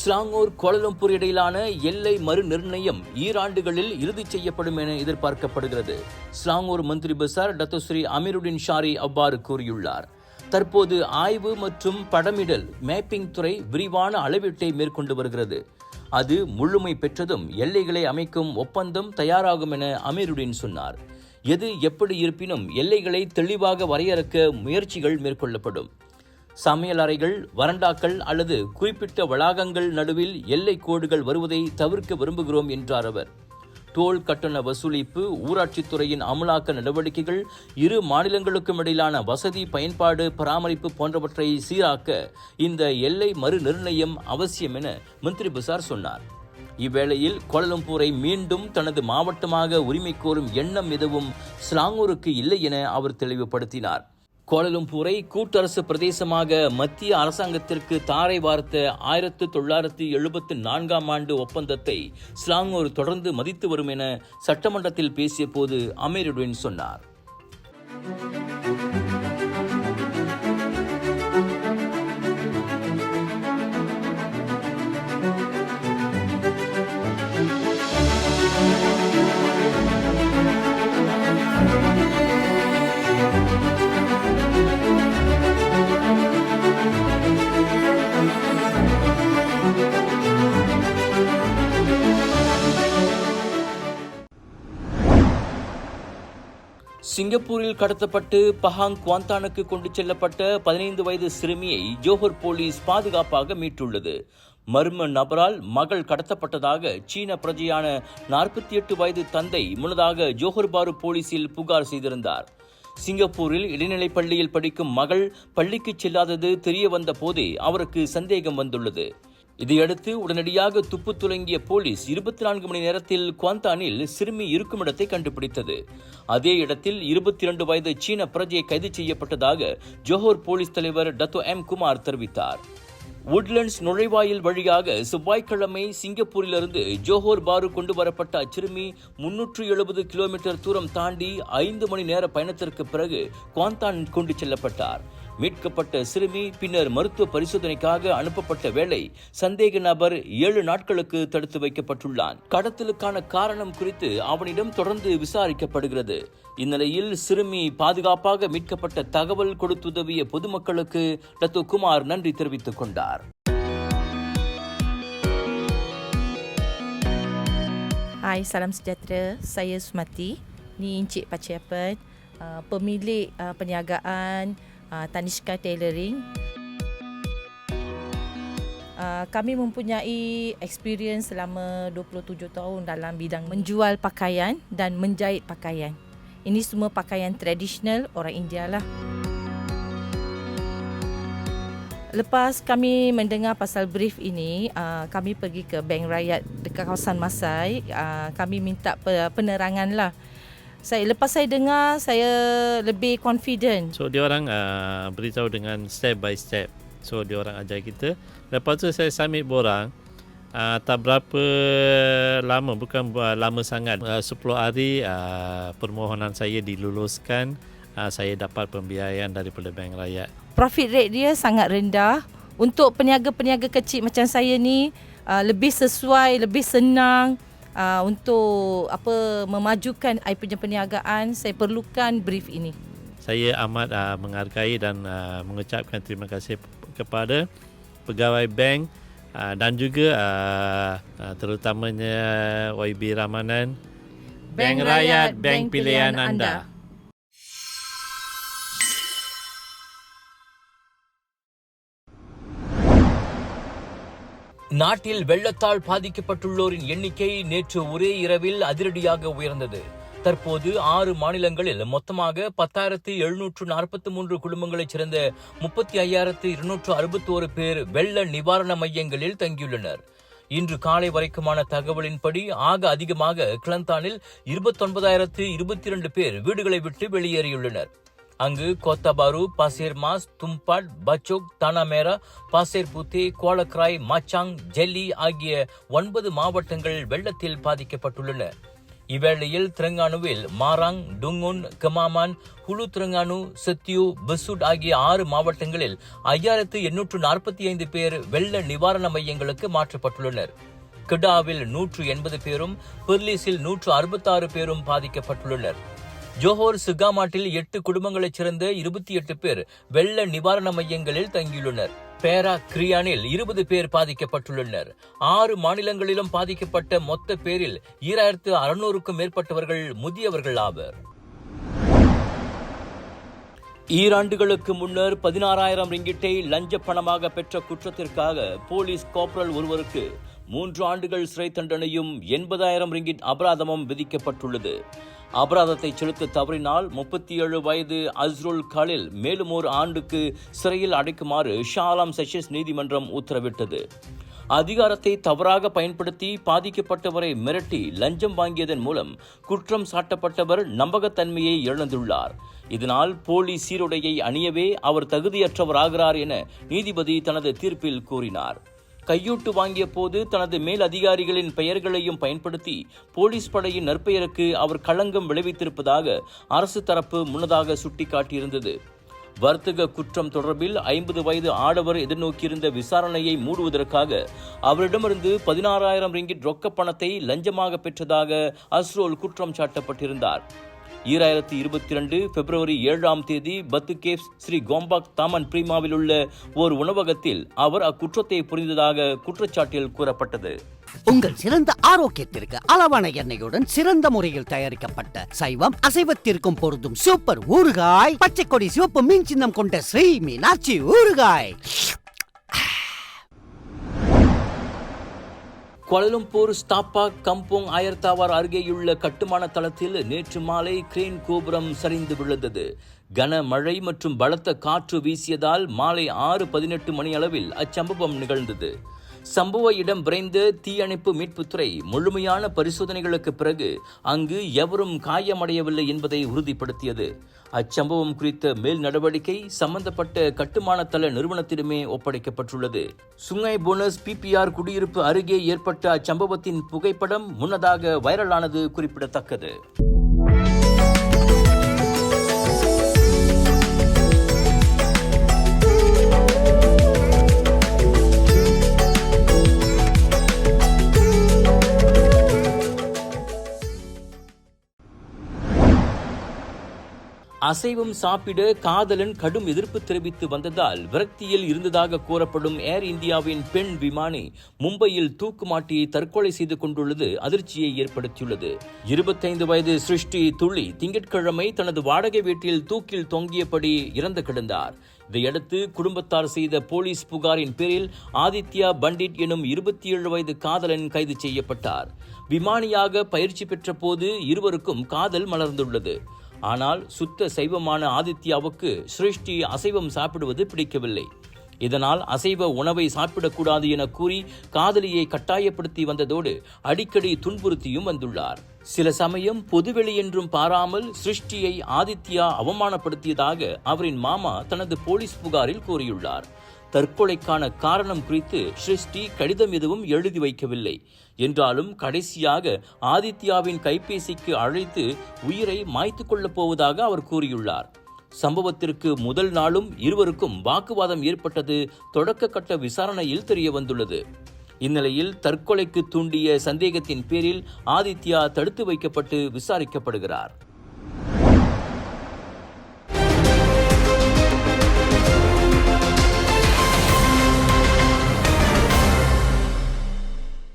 ஸ்லாங்கூர் கோலலம்பூர் இடையிலான எல்லை மறு நிர்ணயம் ஈராண்டுகளில் இறுதி செய்யப்படும் என எதிர்பார்க்கப்படுகிறது. ஸ்லாங்கூர் மந்திரி பசார் டத்தோஸ்ரீ அமீருடின் ஷாரி அவ்வாறு கூறியுள்ளார். தற்போது ஆய்வு மற்றும் படமிடல் மேப்பிங் துறை விரிவான அளவீட்டை மேற்கொண்டு வருகிறது. அது முழுமை பெற்றதும் எல்லைகளை அமைக்கும் ஒப்பந்தம் தயாராகும் என அமீருடின் சொன்னார். எது எப்படி இருப்பினும் எல்லைகளை தெளிவாக வரையறுக்க முயற்சிகள் மேற்கொள்ளப்படும். சமையல் அறைகள் வறண்டாக்கள் அல்லது குறிப்பிட்ட வளாகங்கள் நடுவில் எல்லை கோடுகள் வருவதை தவிர்க்க விரும்புகிறோம் என்றார் அவர். டோல் கட்டண வசூலிப்பு ஊராட்சித்துறையின் அமலாக்க நடவடிக்கைகள் இரு மாநிலங்களுக்கும் இடையிலான வசதி பயன்பாடு பராமரிப்பு போன்றவற்றை சீராக்க இந்த எல்லை மறு நிர்ணயம் அவசியம் என மந்திரி பசார் சொன்னார். இவ்வேளையில் கோலலம்பூரை மீண்டும் தனது மாவட்டமாக உரிமை கோரும் எண்ணம் எதுவும் ஸ்லாங்கூருக்கு இல்லை என அவர் தெளிவுபடுத்தினார். கோலலும்பூரை கூட்டரசு பிரதேசமாக மத்திய அரசாங்கத்திற்கு தாரை வார்த்த ஆயிரத்து தொள்ளாயிரத்து எழுபத்தி நான்காம் ஆண்டு ஒப்பந்தத்தை ஸ்லாங்கூர் தொடர்ந்து மதித்து வரும் என சட்டமன்றத்தில் பேசிய போது அமீருடன் சொன்னார். சிங்கப்பூரில் கடத்தப்பட்டு பஹாங் குவாந்தானுக்கு கொண்டு செல்லப்பட்ட பதினைந்து வயது சிறுமியை ஜோஹர் போலீஸ் பாதுகாப்பாக மீட்டுள்ளது. மர்ம நபரால் மகள் கடத்தப்பட்டதாக சீன பிரஜையான நாற்பத்தி எட்டு வயது தந்தை முன்னதாக ஜோஹர் பாரு போலீசில் புகார் செய்திருந்தார். சிங்கப்பூரில் இடைநிலைப் பள்ளியில் படிக்கும் மகள் பள்ளிக்கு செல்லாதது தெரிய வந்த போதே அவருக்கு சந்தேகம் வந்துள்ளது. இதையடுத்து உடனடியாக துப்பு துலங்கிய போலீஸ் இருபத்தி நான்கு மணி நேரத்தில் குவாந்தானில் சிறுமி இருக்கும் இடத்தை கண்டுபிடித்தது. அதே இடத்தில் இருபத்தி இரண்டு வயது சீன பிரஜை கைது செய்யப்பட்டதாக ஜோஹர் போலீஸ் தலைவர் டத்தோ எம் குமார் தெரிவித்தார். உட்லண்ட்ஸ் நுழைவாயில் வழியாக செவ்வாய்க்கிழமை சிங்கப்பூரிலிருந்து ஜோஹோர் பாரு கொண்டு வரப்பட்ட அச்சிறுமி முன்னூற்று எழுபது கிலோமீட்டர் தூரம் தாண்டி ஐந்து மணி நேர பயணத்திற்கு பிறகு குவாந்தான் கொண்டு செல்லப்பட்டார். மீட்கப்பட்ட சிறுமி பின்னர் மருத்துவ பரிசோதனைக்காக அனுப்பப்பட்ட வேளை சந்தேக நபர் ஏழு நாட்களுக்கு தடுத்து வைக்கப்பட்டுள்ளான் கடத்தலுக்கான காரணம் குறித்து அவனிடம் தொடர்ந்து விசாரிக்கப்படுகிறது இந்நிலையில் சிறுமி பாதுகாப்பாக மீட்கப்பட்ட தகவல் கொடுத்துதவிய பொதுமக்களுக்கு டத்து குமார் நன்றி தெரிவித்துக் கொண்டார் Hai, salam sejahtera. Saya Sumati. Ni Encik Paciapan, uh, pemilik uh, perniagaan uh, Tanishka Tailoring. Uh, kami mempunyai experience selama 27 tahun dalam bidang menjual pakaian dan menjahit pakaian. Ini semua pakaian tradisional orang India lah. Lepas kami mendengar pasal brief ini, uh, kami pergi ke Bank Rakyat dekat kawasan Masai. Uh, kami minta pe- penerangan lah. Saya lepas saya dengar, saya lebih confident. So dia orang uh, beritahu dengan step by step. So dia orang ajar kita. Lepas tu saya submit borang. Uh, tak berapa lama, bukan uh, lama sangat. Uh, 10 hari uh, permohonan saya diluluskan. Uh, saya dapat pembiayaan daripada Bank Rakyat. Profit rate dia sangat rendah. Untuk peniaga-peniaga kecil macam saya ni, uh, lebih sesuai, lebih senang uh, untuk apa memajukan I punya perniagaan. Saya perlukan brief ini. Saya amat uh, menghargai dan uh, mengucapkan terima kasih kepada pegawai bank uh, dan juga uh, uh, terutamanya YB Ramanan Bank Rakyat, bank pilihan anda. நாட்டில் வெள்ளத்தால் பாதிக்கப்பட்டுள்ளோரின் எண்ணிக்கை நேற்று ஒரே இரவில் அதிரடியாக உயர்ந்தது. தற்போது ஆறு மாநிலங்களில் மொத்தமாக பத்தாயிரத்தி எழுநூற்று நாற்பத்தி மூன்று குடும்பங்களைச் சேர்ந்த முப்பத்தி ஐயாயிரத்து இருநூற்று அறுபத்தோரு பேர் வெள்ள நிவாரண மையங்களில் தங்கியுள்ளனர். இன்று காலை வரைக்குமான தகவலின்படி ஆக அதிகமாக கிளந்தானில் இருபத்தொன்பதாயிரத்து இருபத்தி இரண்டு பேர் வீடுகளை விட்டு வெளியேறியுள்ளனர். அங்கு கோத்தபாரு பசிர் மாஸ் தும்பாட் பச்சோக் தனமேரா பாசேர் புத்தி கோலக்ராய் மச்சாங் ஜெல்லி ஆகிய ஒன்பது மாவட்டங்கள் வெள்ளத்தில் பாதிக்கப்பட்டுள்ளன. இவ்வேளையில் திரங்கானுவில் Marang Dungun Kemaman Hulu Terengganu Setiu Besut ஆகிய ஆறு மாவட்டங்களில் ஐயாயிரத்து எண்ணூற்று நாற்பத்தி ஐந்து பேர் வெள்ள நிவாரண மையங்களுக்கு மாற்றப்பட்டுள்ளனர். கிடாவில் நூற்று எண்பது பேரும் பெர்லிஸில் நூற்று அறுபத்தாறு பேரும் பாதிக்கப்பட்டுள்ளனர். ஜோஹோர் சுகாமாட்டில் எட்டு குடும்பங்களைச் சேர்ந்த இருபத்தி எட்டு பேர் வெள்ள நிவாரண மையங்களில் தங்கியுள்ளனர். பேரா கிரியானில் இருபது பேர் பாதிக்கப்பட்டுள்ளனர். ஆறு மாநிலங்களிலும் பாதிக்கப்பட்ட மொத்த பேரில் ஈராயிரத்து அறுநூறுக்கும் மேற்பட்டவர்கள் முதியவர்கள் ஆவர். ஈராண்டுகளுக்கு முன்னர் பதினாறாயிரம் ரிங்கிட்டை லஞ்ச பணமாக பெற்ற குற்றத்திற்காக போலீஸ் காப்ரல் ஒருவருக்கு மூன்று ஆண்டுகள் சிறை தண்டனையும் எண்பதாயிரம் ரிங்கிட் அபராதமும் விதிக்கப்பட்டுள்ளது. அபராதத்தை செலுத்த தவறினால் முப்பத்தி ஏழு வயது அஸ்ருல் கலில் மேலும் ஒரு ஆண்டுக்கு சிறையில் அடைக்குமாறு ஷாலாம் செஷன்ஸ் நீதிமன்றம் உத்தரவிட்டது. அதிகாரத்தை தவறாக பயன்படுத்தி பாதிக்கப்பட்டவரை மிரட்டி லஞ்சம் வாங்கியதன் மூலம் குற்றம் சாட்டப்பட்டவர் நம்பகத்தன்மையை இழந்துள்ளார். இதனால் போலி சீருடையை அணியவே அவர் தகுதியற்றவராகிறார் என நீதிபதி தனது தீர்ப்பில் கூறினார். கையூட்டு வாங்கிய போது தனது மேல் அதிகாரிகளின் பெயர்களையும் பயன்படுத்தி போலீஸ் படையின் நற்பெயருக்கு அவர் களங்கம் விளைவித்திருப்பதாக அரசு தரப்பு முன்னதாக சுட்டிக்காட்டியிருந்தது. வர்த்தக குற்றம் தொடர்பில் ஐம்பது வயது ஆடவர் எதிர்நோக்கியிருந்த விசாரணையை மூடுவதற்காக அவரிடமிருந்து பதினாறாயிரம் ரிங்கிட் ரொக்க பணத்தை லஞ்சமாக பெற்றதாக அஸ்ரோல் குற்றம் சாட்டப்பட்டிருந்தார். ஈராயிரத்தி இருபத்தி ரெண்டு பிப்ரவரி ஏழாம் தேதி Batu Caves Sri Gombak Taman பிரீமாவில் உள்ள ஓர் உணவகத்தில் அவர் அக்குற்றத்தை புரிந்ததாக குற்றச்சாட்டில் கூறப்பட்டது. உங்கள் சிறந்த ஆரோக்கியத்திற்கு அளவான எண்ணெயுடன் சிறந்த முறையில் தயாரிக்கப்பட்ட சைவம் அசைவத்திற்கும் பொருந்தும் சூப்பர் ஊறுகாய் பச்சை கொடி சிவப்பு மீன் சின்னம் கொண்ட ஸ்ரீ மீனாட்சி ஊறுகாய். கோலலம்பூர் ஸ்தாப்பா கம்போங் ஆயர்தாவார் அருகேயுள்ள கட்டுமான தளத்தில் நேற்று மாலை கிரேன் கோபுரம் சரிந்து விழுந்தது. கனமழை மற்றும் பலத்த காற்று வீசியதால் மாலை ஆறு பதினெட்டு மணி அளவில் அச்சம்பவம் நிகழ்ந்தது. சம்பவ இடம் விரைந்த தீயணைப்பு மீட்புத்துறை முழுமையான பரிசோதனைகளுக்கு பிறகு அங்கு எவரும் காயமடையவில்லை என்பதை உறுதிப்படுத்தியது. அச்சம்பவம் குறித்த மேல் நடவடிக்கை சம்பந்தப்பட்ட கட்டுமான தள நிறுவனத்திடமே ஒப்படைக்கப்பட்டுள்ளது. சுங்கை போனஸ் பிபிஆர் குடியிருப்பு அருகே ஏற்பட்ட அச்சம்பவத்தின் புகைப்படம் முன்னதாக வைரலானது குறிப்பிடத்தக்கது. அசைவம் சாப்பிட காதலன் கடும் எதிர்ப்பு தெரிவித்து வந்ததால் விரக்தியில் இருந்ததாக கூறப்படும் ஏர் இந்தியாவின் பெண் விமானி மும்பையில் தூக்குமாட்டி தற்கொலை செய்து கொண்டுள்ளது அதிர்ச்சியை ஏற்படுத்தியுள்ளது. இருபத்தைந்து வயது சிருஷ்டி துளி திங்கட்கிழமை தனது வாடகை வீட்டில் தூக்கில் தொங்கியபடி இறந்து கிடந்தார். இதையடுத்து குடும்பத்தார் செய்த போலீஸ் புகாரின் பேரில் ஆதித்யா பண்டிட் எனும் இருபத்தி ஏழு வயது காதலன் கைது செய்யப்பட்டார். விமானியாக பயிற்சி பெற்ற போது இருவருக்கும் காதல் மலர்ந்துள்ளது. ஆனால் சுத்த சைவமான ஆதித்யாவுக்கு சிருஷ்டி அசைவம் சாப்பிடுவது பிடிக்கவில்லை. இதனால் அசைவ உணவை சாப்பிடக்கூடாது என கூறி காதலியை கட்டாயப்படுத்தி வந்ததோடு அடிக்கடி துன்புறுத்தியும் வந்துள்ளார். சில சமயம் பொதுவெளி என்றும் பாராமல் சிருஷ்டியை ஆதித்யா அவமானப்படுத்தியதாக அவரின் மாமா தனது போலீஸ் புகாரில் கூறியுள்ளார். தற்கொலைக்கான காரணம் குறித்து சிருஷ்டி கடிதம் எதுவும் எழுதி வைக்கவில்லை. என்றாலும் கடைசியாக ஆதித்யாவின் கைபேசிக்கு அழைத்து உயிரை மாய்த்து கொள்ளப் போவதாக அவர் கூறியுள்ளார். சம்பவத்திற்கு முதல் நாளும் இருவருக்கும் வாக்குவாதம் ஏற்பட்டது தொடக்க கட்ட விசாரணையில் தெரிய வந்துள்ளது இந்நிலையில் தற்கொலைக்கு தூண்டிய சந்தேகத்தின் பேரில் ஆதித்யா தடுத்து வைக்கப்பட்டு விசாரிக்கப்படுகிறார்.